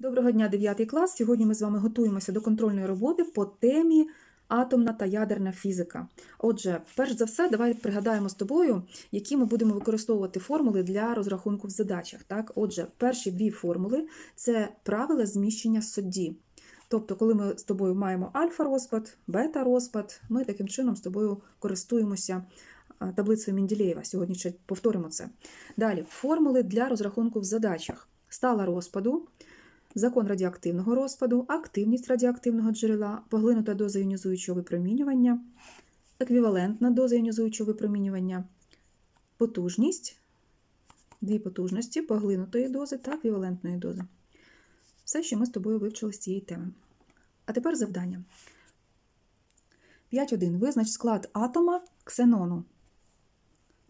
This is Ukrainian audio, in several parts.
Доброго дня, 9 клас. Сьогодні ми з вами готуємося до контрольної роботи по темі атомна та ядерна фізика. Отже, перш за все, давай пригадаємо з тобою, які ми будемо використовувати формули для розрахунку в задачах. Так? Отже, перші дві формули це правила зміщення судді. Тобто, коли ми з тобою маємо альфа-розпад, бета-розпад, ми таким чином з тобою користуємося таблицею Менділеєва. Сьогодні ще повторимо це. Далі, формули для розрахунку в задачах. Стала розпаду, закон радіоактивного розпаду, активність радіоактивного джерела, поглинута доза іонізуючого випромінювання, еквівалентна доза іонізуючого випромінювання, потужність, дві потужності поглинутої дози та еквівалентної дози. Все, що ми з тобою вивчили з цієї теми. А тепер завдання. 5.1. Визнач склад атома ксенону.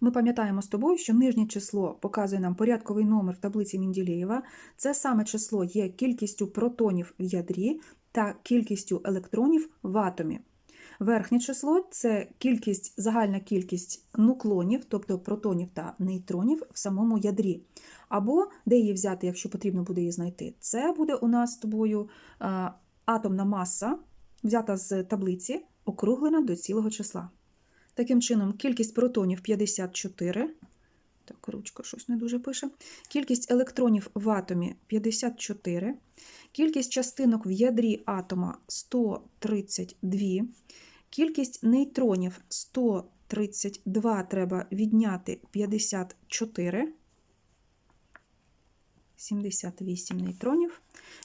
Ми пам'ятаємо з тобою, що нижнє число показує нам порядковий номер в таблиці Менділеєва. Це саме число є кількістю протонів в ядрі та кількістю електронів в атомі. Верхнє число це кількість, загальна кількість нуклонів, тобто протонів та нейтронів в самому ядрі. Або де її взяти, якщо потрібно буде її знайти. Це буде у нас з тобою атомна маса, взята з таблиці, округлена до цілого числа. Таким чином, кількість протонів 54. Так, ручка щось не дуже пише. Кількість електронів в атомі 54. Кількість частинок в ядрі атома 132. Кількість нейтронів 132 треба відняти 54. 78 нейтронів.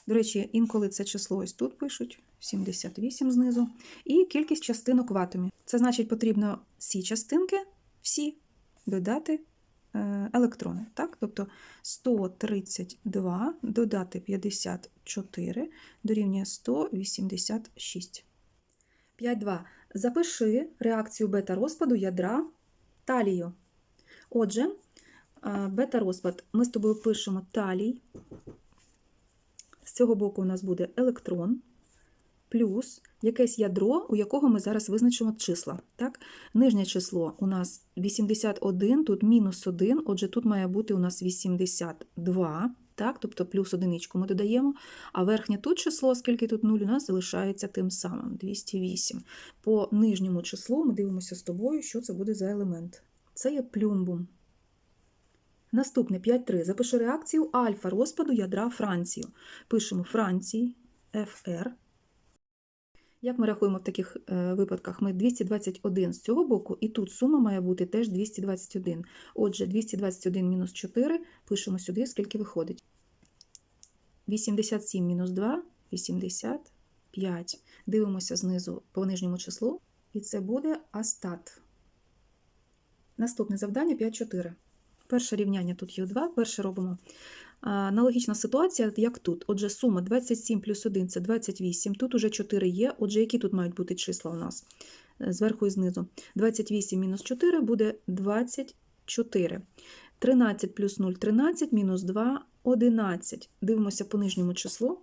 До речі, інколи це число ось тут пишуть 78 знизу. І кількість частинок в атомі. Це значить, потрібно всі частинки, всі додати е, електрони. Так? Тобто 132 додати 54 дорівнює 186. 5.2. Запиши реакцію бета-розпаду ядра талію. Отже, бета-розпад ми з тобою пишемо талій. З цього боку у нас буде електрон, плюс якесь ядро, у якого ми зараз визначимо числа. Так? Нижнє число у нас 81, тут мінус 1, отже, тут має бути у нас 82, так? тобто плюс одиничку ми додаємо. А верхнє тут число, оскільки тут 0, у нас залишається тим самим 208. По нижньому числу ми дивимося з тобою, що це буде за елемент. Це є плюмбум. Наступне 5.3. Запиши реакцію альфа розпаду ядра Францію. Пишемо Франції, ФР. Як ми рахуємо в таких е, випадках? Ми 221 з цього боку, і тут сума має бути теж 221. Отже, 221 мінус 4 пишемо сюди, скільки виходить. 87 мінус 2 85. Дивимося знизу по нижньому числу, і це буде астат. Наступне завдання 5.4. Перше рівняння тут є 2, перше робимо. Аналогічна ситуація, як тут. Отже, сума 27 плюс 1 це 28. Тут уже 4 є. Отже, які тут мають бути числа у нас? Е, Зверху і знизу. 28 мінус 4 буде 24. 13 плюс 0 13, мінус 2 11. Дивимося по нижньому числу,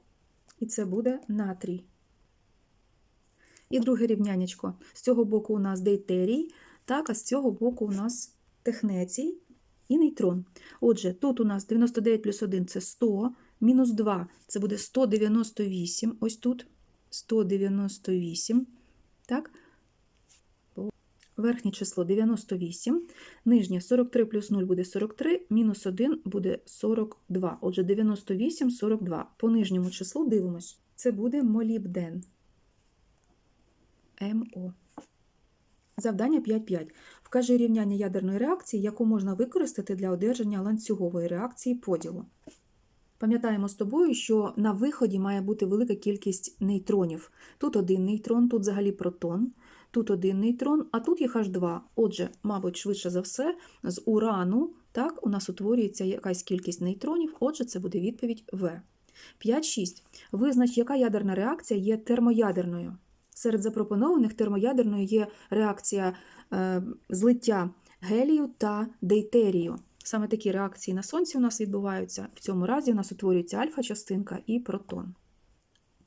і це буде натрій. І друге рівнянечко. З цього боку у нас дейтерій, так, а з цього боку у нас технецій і нейтрон. Отже, тут у нас 99 плюс 1 це 100, мінус 2 це буде 198, ось тут 198. Так? Верхнє число 98, нижнє 43 плюс 0 буде 43, мінус 1 буде 42. Отже, 98, 42. По нижньому числу дивимось. Це буде молібден. МО. Завдання 5.5. Вкажи рівняння ядерної реакції, яку можна використати для одержання ланцюгової реакції поділу. Пам'ятаємо з тобою, що на виході має бути велика кількість нейтронів. Тут один нейтрон, тут взагалі протон, тут один нейтрон, а тут їх аж два. Отже, мабуть, швидше за все, з урану так, у нас утворюється якась кількість нейтронів, отже, це буде відповідь В. 5.6. Визнач, яка ядерна реакція є термоядерною. Серед запропонованих термоядерною є реакція злиття гелію та дейтерію. Саме такі реакції на сонці у нас відбуваються. В цьому разі у нас утворюється альфа-частинка і протон.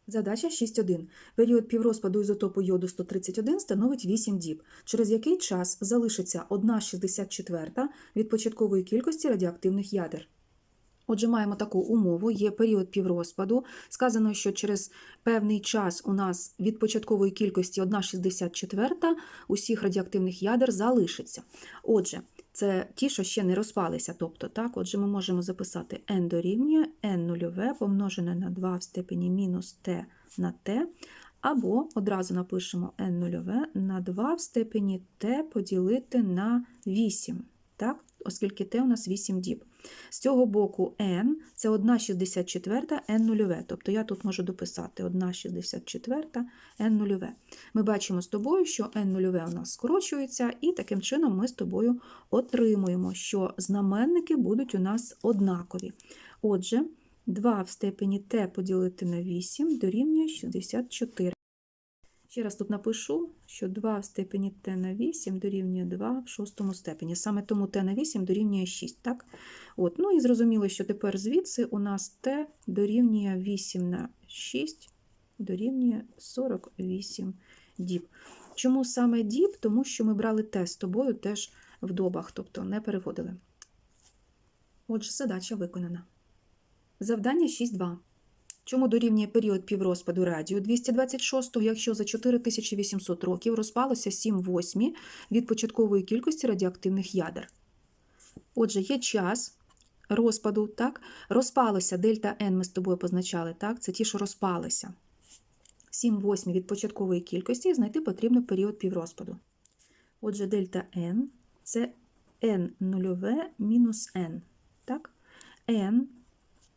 Задача 6.1. Період піврозпаду ізотопу йоду 131 становить 8 діб, через який час залишиться 1,64 від початкової кількості радіоактивних ядер. Отже, маємо таку умову, є період піврозпаду. Сказано, що через певний час у нас від початкової кількості 1,64 усіх радіоактивних ядер залишиться. Отже, це ті, що ще не розпалися. Тобто, так, отже, ми можемо записати n дорівнює n нульове помножене на 2 в степені мінус t на t, або одразу напишемо n нульове на 2 в степені t поділити на 8, так, оскільки t у нас 8 діб. З цього боку n це 1,64 n нульове. Тобто я тут можу дописати 1,64 n нульове. Ми бачимо з тобою, що n нульове у нас скорочується, і таким чином ми з тобою отримуємо, що знаменники будуть у нас однакові. Отже, 2 в степені t поділити на 8 дорівнює 64. Ще раз тут напишу, що 2 в степені t на 8 дорівнює 2 в шостому степені. Саме тому t на 8 дорівнює 6. Так? От. Ну і зрозуміло, що тепер звідси у нас t дорівнює 8 на 6 дорівнює 48 діб. Чому саме діб? Тому що ми брали t з тобою теж в добах, тобто не переводили. Отже, задача виконана. Завдання 6.2. Чому дорівнює період піврозпаду радію 226, якщо за 4800 років розпалося 7 восьмі від початкової кількості радіоактивних ядер? Отже, є час розпаду, так? Розпалося дельта N ми з тобою позначали, так? Це ті, що розпалися. 7 восьмі від початкової кількості і знайти потрібно період піврозпаду. Отже, дельта N це N нульове мінус N. Так? N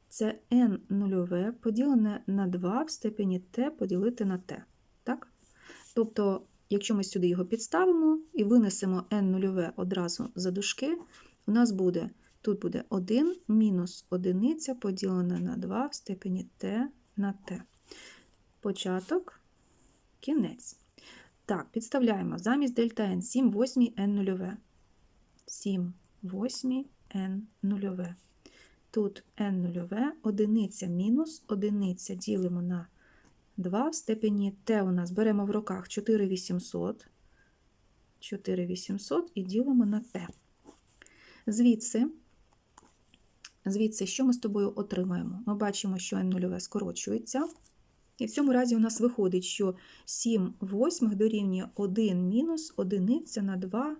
це n нульове поділене на 2 в степені t поділити на t. Так? Тобто, якщо ми сюди його підставимо і винесемо n нульове одразу за дужки, у нас буде, тут буде 1 мінус 1 поділене на 2 в степені t на t. Початок, кінець. Так, підставляємо замість дельта n 7 восьмій n нульове. 7 восьмій n нульове. Тут n нульове, одиниця мінус, одиниця ділимо на 2 в степені t у нас беремо в руках 4800, 4800 і ділимо на t. Звідси, звідси, що ми з тобою отримаємо? Ми бачимо, що n нульове скорочується. І в цьому разі у нас виходить, що 7 восьмих дорівнює 1 мінус одиниця на 2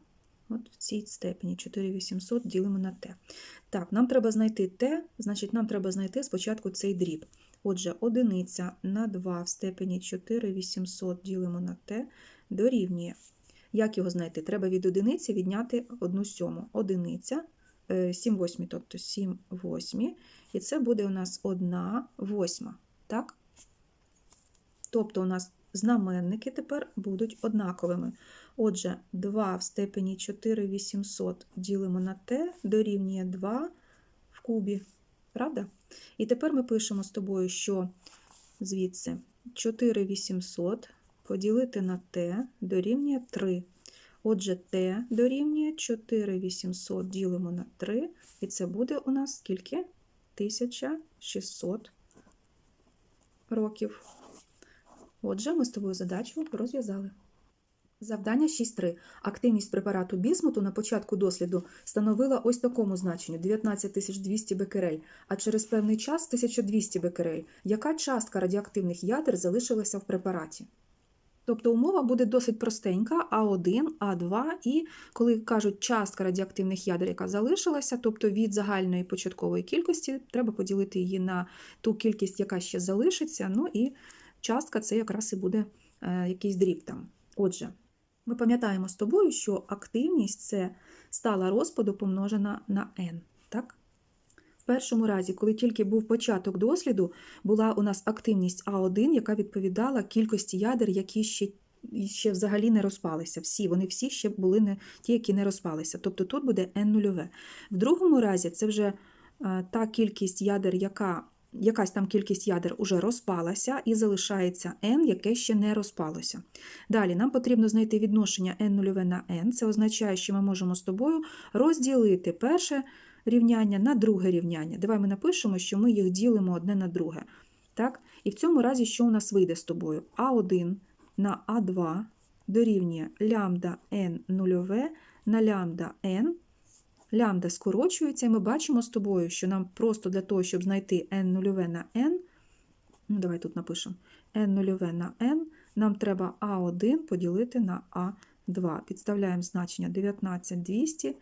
От в цій степені 4800 ділимо на t. Так, нам треба знайти t, значить, нам треба знайти спочатку цей дріб. Отже, одиниця на 2 в степені 4800 ділимо на t дорівнює. Як його знайти? Треба від одиниці відняти 1 сьому. Одиниця, 7 восьмі, тобто 7 восьмі, і це буде у нас 1 восьма. Так? Тобто у нас знаменники тепер будуть однаковими. Отже, 2 в степені 4800 ділимо на t дорівнює 2 в кубі. Правда? І тепер ми пишемо з тобою, що звідси 4800 поділити на t дорівнює 3. Отже, t дорівнює 4800 ділимо на 3, і це буде у нас скільки? 1600 років. Отже, ми з тобою задачу розв'язали. Завдання 6.3. Активність препарату бісмуту на початку досліду становила ось такому значенню 19200 бекерель, а через певний час 1200 бекерель. Яка частка радіоактивних ядер залишилася в препараті? Тобто умова буде досить простенька: А1, А2, і коли кажуть частка радіоактивних ядер, яка залишилася, тобто від загальної початкової кількості, треба поділити її на ту кількість, яка ще залишиться. Ну і частка це якраз і буде е, якийсь дріб там. Отже, ми пам'ятаємо з тобою, що активність це стала розпаду помножена на n. Так? В першому разі, коли тільки був початок досліду, була у нас активність А1, яка відповідала кількості ядер, які ще ще взагалі не розпалися. Всі, Вони всі ще були не ті, які не розпалися. Тобто тут буде n нульове. В другому разі це вже е, та кількість ядер, яка якась там кількість ядер уже розпалася і залишається n, яке ще не розпалося. Далі нам потрібно знайти відношення n нульове на n. Це означає, що ми можемо з тобою розділити перше рівняння на друге рівняння. Давай ми напишемо, що ми їх ділимо одне на друге. Так? І в цьому разі, що у нас вийде з тобою? А1 на А2 дорівнює лямбда n нульове на лямбда n лямбда скорочується, і ми бачимо з тобою, що нам просто для того, щоб знайти n нульове на n, ну давай тут напишемо n нульове на n, нам треба А1 поділити на А2. Підставляємо значення 19200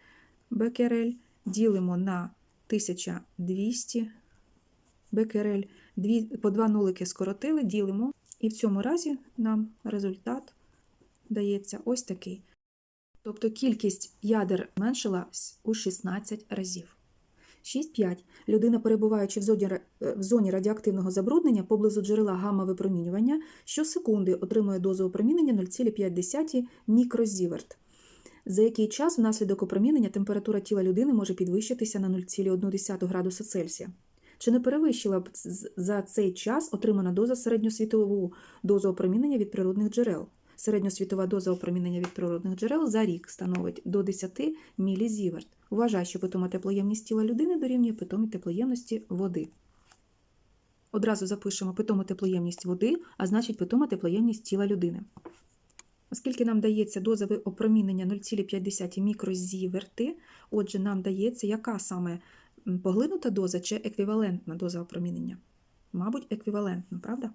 бекерель, ділимо на 1200 бекерель, Дві, по два нулики скоротили, ділимо, і в цьому разі нам результат дається ось такий. Тобто кількість ядер зменшила у 16 разів. 6.5. Людина, перебуваючи в зоні, е, в зоні радіоактивного забруднення поблизу джерела гамма-випромінювання, щосекунди отримує дозу опромінення 0,5 мікрозіверт. За який час внаслідок опромінення температура тіла людини може підвищитися на 0,1 градуса Цельсія? Чи не перевищила б за цей час отримана доза середньосвітову дозу опромінення від природних джерел? Середньосвітова доза опромінення від природних джерел за рік становить до 10 мілізіверт. Вважай, що питома теплоємність тіла людини дорівнює питомій теплоємності води. Одразу запишемо питому теплоємність води, а значить питома теплоємність тіла людини. Оскільки нам дається доза ви- опромінення 0,5 мікрозіверти, отже, нам дається яка саме поглинута доза чи еквівалентна доза опромінення? Мабуть, еквівалентна, правда?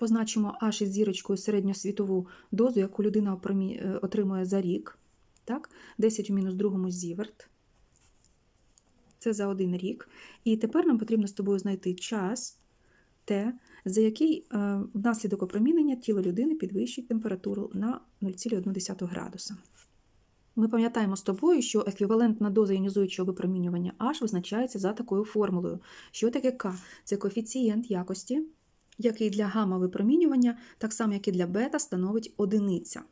Позначимо H із зірочкою середньосвітову дозу, яку людина е, отримує за рік. Так? 10 у мінус другому зіверт. Це за один рік. І тепер нам потрібно з тобою знайти час, те, за який е, внаслідок опромінення тіло людини підвищить температуру на 0,1 градуса. Ми пам'ятаємо з тобою, що еквівалентна доза іонізуючого випромінювання H визначається за такою формулою. Що таке К? Це коефіцієнт якості, який для гамма-випромінювання, так само як і для бета, становить одиниця.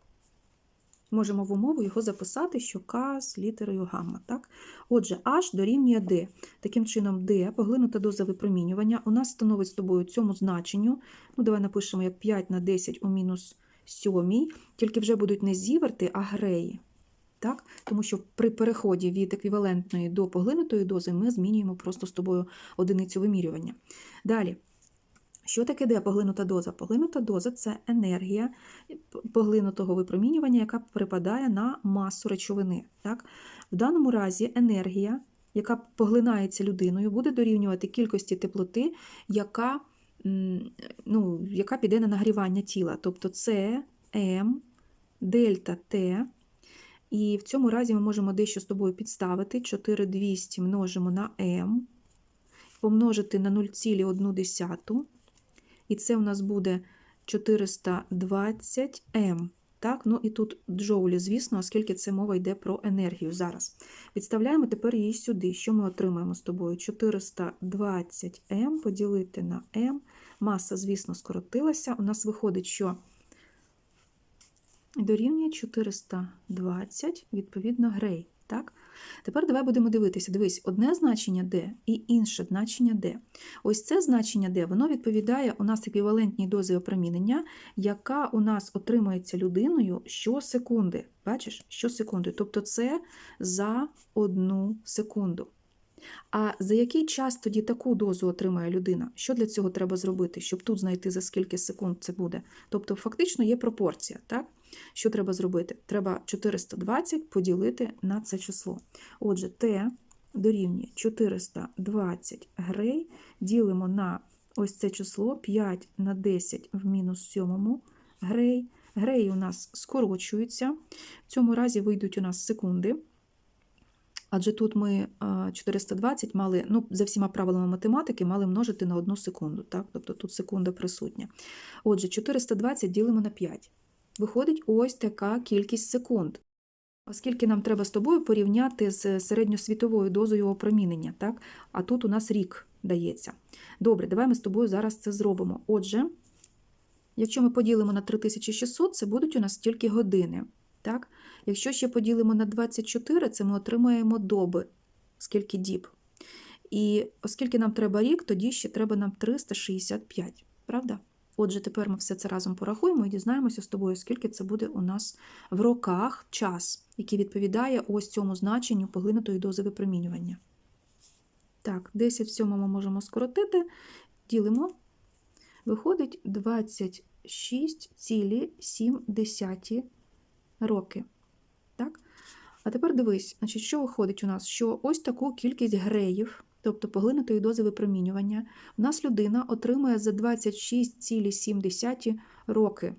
Можемо в умову його записати, що К з літерою гамма. Так? Отже, H дорівнює D. Таким чином, D, поглинута доза випромінювання, у нас становить з тобою цьому значенню. Ну, давай напишемо як 5 на 10 у мінус 7, тільки вже будуть не зіверти, а греї. Так? Тому що при переході від еквівалентної до поглинутої дози ми змінюємо просто з тобою одиницю вимірювання. Далі. Що таке де поглинута доза? Поглинута доза це енергія поглинутого випромінювання, яка припадає на масу речовини. Так? В даному разі енергія, яка поглинається людиною, буде дорівнювати кількості теплоти, яка, ну, яка піде на нагрівання тіла. Тобто це М, дельта Т. І в цьому разі ми можемо дещо з тобою підставити. 4200 множимо на М, помножити на 0,1. І це у нас буде 420 М. Так, ну і тут джоулі, звісно, оскільки це мова йде про енергію зараз. Підставляємо тепер її сюди. Що ми отримаємо з тобою? 420 М поділити на М. Маса, звісно, скоротилася. У нас виходить, що дорівнює 420, відповідно, грей. Так? Тепер давай будемо дивитися. Дивись, одне значення D і інше значення D. Ось це значення D, воно відповідає у нас еквівалентній дозі опромінення, яка у нас отримується людиною щосекунди. Бачиш, щосекунди. Тобто це за одну секунду. А за який час тоді таку дозу отримає людина? Що для цього треба зробити, щоб тут знайти за скільки секунд це буде? Тобто, фактично є пропорція. так? Що треба зробити? Треба 420 поділити на це число. Отже, Т дорівнює 420 грей, ділимо на ось це число 5 на 10 в мінус 7 грей. Греї у нас скорочуються. В цьому разі вийдуть у нас секунди. Адже тут ми 420 мали, ну, за всіма правилами математики, мали множити на одну секунду. Так? Тобто тут секунда присутня. Отже, 420 ділимо на 5. Виходить ось така кількість секунд. Оскільки нам треба з тобою порівняти з середньосвітовою дозою опромінення, так? а тут у нас рік дається. Добре, давай ми з тобою зараз це зробимо. Отже, якщо ми поділимо на 3600, це будуть у нас тільки години. Так? Якщо ще поділимо на 24, це ми отримаємо доби, скільки діб. І оскільки нам треба рік, тоді ще треба нам 365, правда? Отже, тепер ми все це разом порахуємо і дізнаємося з тобою, скільки це буде у нас в роках час, який відповідає ось цьому значенню поглинутої дози випромінювання. Так, 10 в сьомому можемо скоротити, ділимо. Виходить 26,7 роки. Так? А тепер дивись, значить, що виходить у нас? Що ось таку кількість греїв, тобто поглинутої дози випромінювання, у нас людина отримує за 26,7 роки.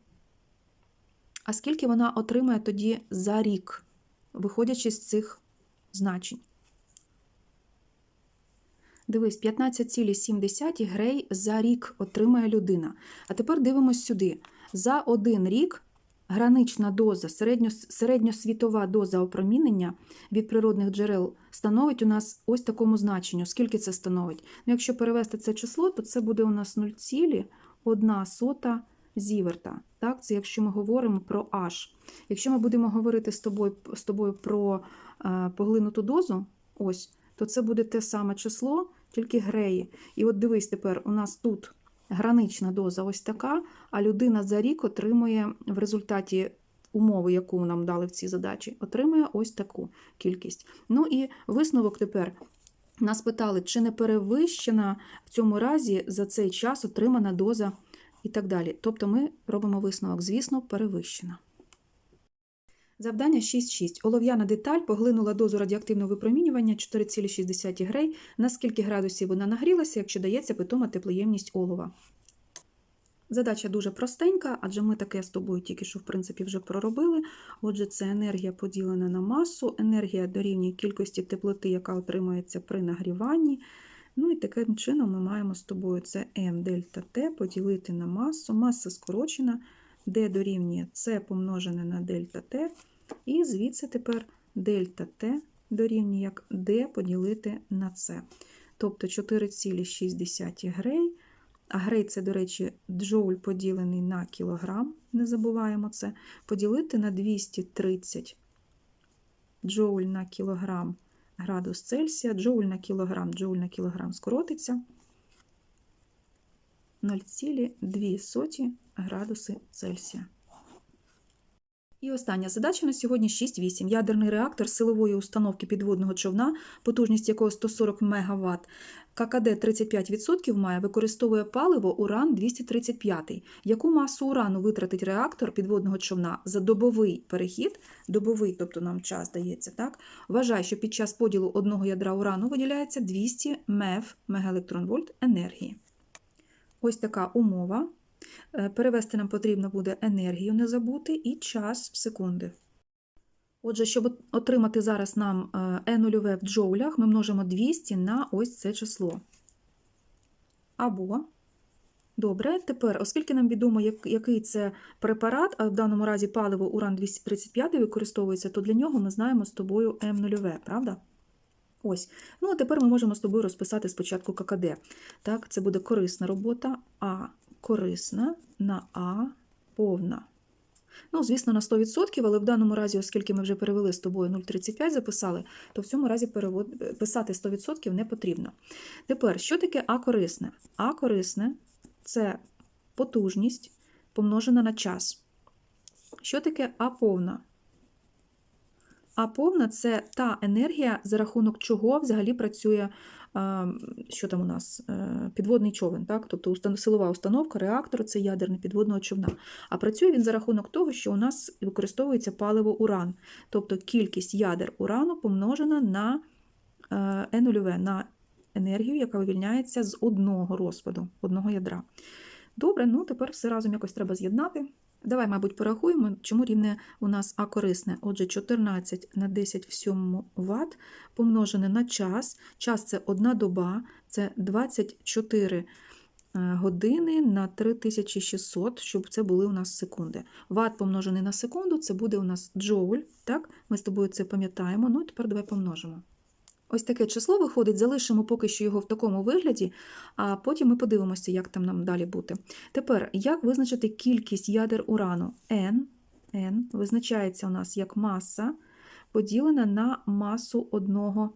А скільки вона отримає тоді за рік, виходячи з цих значень? Дивись, 15,7 грей за рік отримає людина. А тепер дивимось сюди. За один рік гранична доза, середньо, середньосвітова доза опромінення від природних джерел становить у нас ось такому значенню. Скільки це становить? Ну, якщо перевести це число, то це буде у нас 0,1 сота зіверта. Так? Це якщо ми говоримо про H. Якщо ми будемо говорити з тобою, з тобою про е, поглинуту дозу, ось, то це буде те саме число, тільки греї. І от дивись тепер, у нас тут гранична доза ось така, а людина за рік отримує в результаті умови, яку нам дали в цій задачі, отримує ось таку кількість. Ну і висновок тепер. Нас питали, чи не перевищена в цьому разі за цей час отримана доза і так далі. Тобто ми робимо висновок, звісно, перевищена. Завдання 6.6. Олов'яна деталь поглинула дозу радіоактивного випромінювання 4,6 грей. На скільки градусів вона нагрілася, якщо дається питома теплоємність олова? Задача дуже простенька, адже ми таке з тобою тільки що, в принципі, вже проробили. Отже, це енергія поділена на масу, енергія дорівнює кількості теплоти, яка отримується при нагріванні. Ну і таким чином ми маємо з тобою це М дельта Т поділити на масу. Маса скорочена, D дорівнює С помножене на дельта Т. І звідси тепер дельта Т дорівнює як D поділити на С. Тобто 4,6 грей. А грей це, до речі, джоуль поділений на кілограм, не забуваємо це, поділити на 230 джоуль на кілограм градус Цельсія, джоуль на кілограм, джоуль на кілограм скоротиться 0,2 градуси Цельсія. І остання задача на сьогодні 6.8. Ядерний реактор силової установки підводного човна, потужність якого 140 МВт, ККД 35% має, використовує паливо уран-235. Яку масу урану витратить реактор підводного човна за добовий перехід, добовий, тобто нам час дається, так? Вважає, що під час поділу одного ядра урану виділяється 200 МЕФ мегаелектронвольт енергії. Ось така умова. Е, Перевести нам потрібно буде енергію не забути і час в секунди. Отже, щоб отримати зараз нам е нульове в джоулях, ми множимо 200 на ось це число. Або, добре, тепер, оскільки нам відомо, який це препарат, а в даному разі паливо уран-235 використовується, то для нього ми знаємо з тобою М0, правда? Ось. Ну, а тепер ми можемо з тобою розписати спочатку ККД. Так, це буде корисна робота, а корисна на А повна. Ну, звісно, на 100%, але в даному разі, оскільки ми вже перевели з тобою 0,35 записали, то в цьому разі перевод... писати 100% не потрібно. Тепер, що таке А корисне? А корисне це потужність помножена на час. Що таке А повна? А повна це та енергія, за рахунок чого взагалі працює що там у нас е, підводний човен, так? тобто силова установка, реактор це ядерний підводного човна. А працює він за рахунок того, що у нас використовується паливо уран, тобто кількість ядер урану помножена на е нульове, на енергію, яка вивільняється з одного розпаду, одного ядра. Добре, ну тепер все разом якось треба з'єднати. Давай, мабуть, порахуємо, чому рівне у нас А корисне. Отже, 14 на 10 в 7 Вт помножене на час. Час це одна доба, це 24 е, години на 3600, щоб це були у нас секунди. Ват помножений на секунду, це буде у нас джоуль. Так? Ми з тобою це пам'ятаємо. Ну, тепер давай помножимо. Ось таке число виходить, залишимо поки що його в такому вигляді, а потім ми подивимося, як там нам далі бути. Тепер, як визначити кількість ядер урану? N, N визначається у нас як маса, поділена на масу одного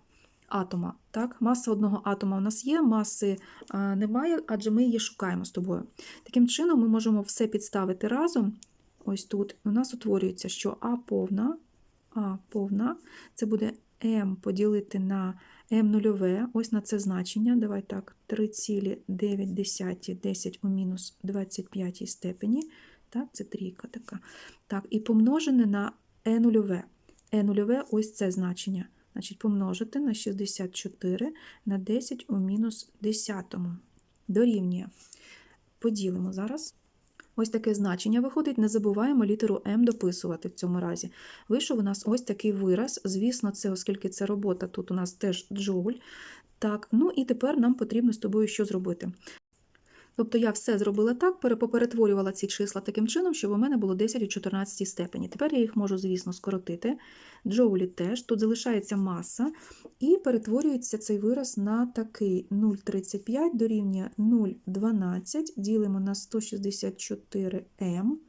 атома. Так? Маса одного атома у нас є, маси немає, адже ми її шукаємо з тобою. Таким чином, ми можемо все підставити разом. Ось тут у нас утворюється, що А повна, А повна це буде m поділити на m нульове, ось на це значення. Давай так, 3,9 10 у мінус 25 степені. Так, Це трійка така. Так, І помножене на e нульове. Е нульове ось це значення. Значить, помножити на 64 на 10 у мінус 10. Дорівнює. Поділимо зараз. Ось таке значення виходить. Не забуваємо літеру М дописувати в цьому разі. Вийшов у нас ось такий вираз. Звісно, це, оскільки це робота, тут у нас теж джоуль. Так, ну і тепер нам потрібно з тобою що зробити. Тобто я все зробила так, перепоперетворювала ці числа таким чином, щоб у мене було 10 у 14 степені. Тепер я їх можу, звісно, скоротити. Джоулі теж, тут залишається маса, і перетворюється цей вираз на такий 0,35 дорівнює 0,12, ділимо на 164 м.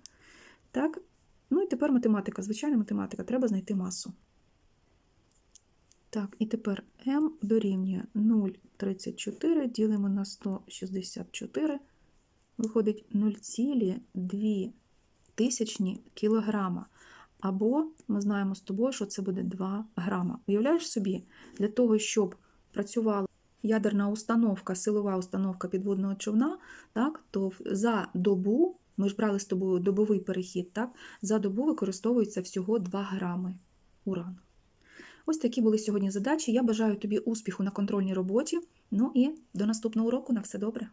Так, ну і тепер математика, звичайна математика, треба знайти масу. Так, і тепер m дорівнює 0,34, ділимо на 164, виходить 0,2 тисячні кілограма. Або ми знаємо з тобою, що це буде 2 грама. Уявляєш собі, для того, щоб працювала ядерна установка, силова установка підводного човна, так, то за добу, ми ж брали з тобою добовий перехід, так, за добу використовується всього 2 грами урану. Ось такі були сьогодні задачі. Я бажаю тобі успіху на контрольній роботі. Ну і до наступного уроку. На все добре.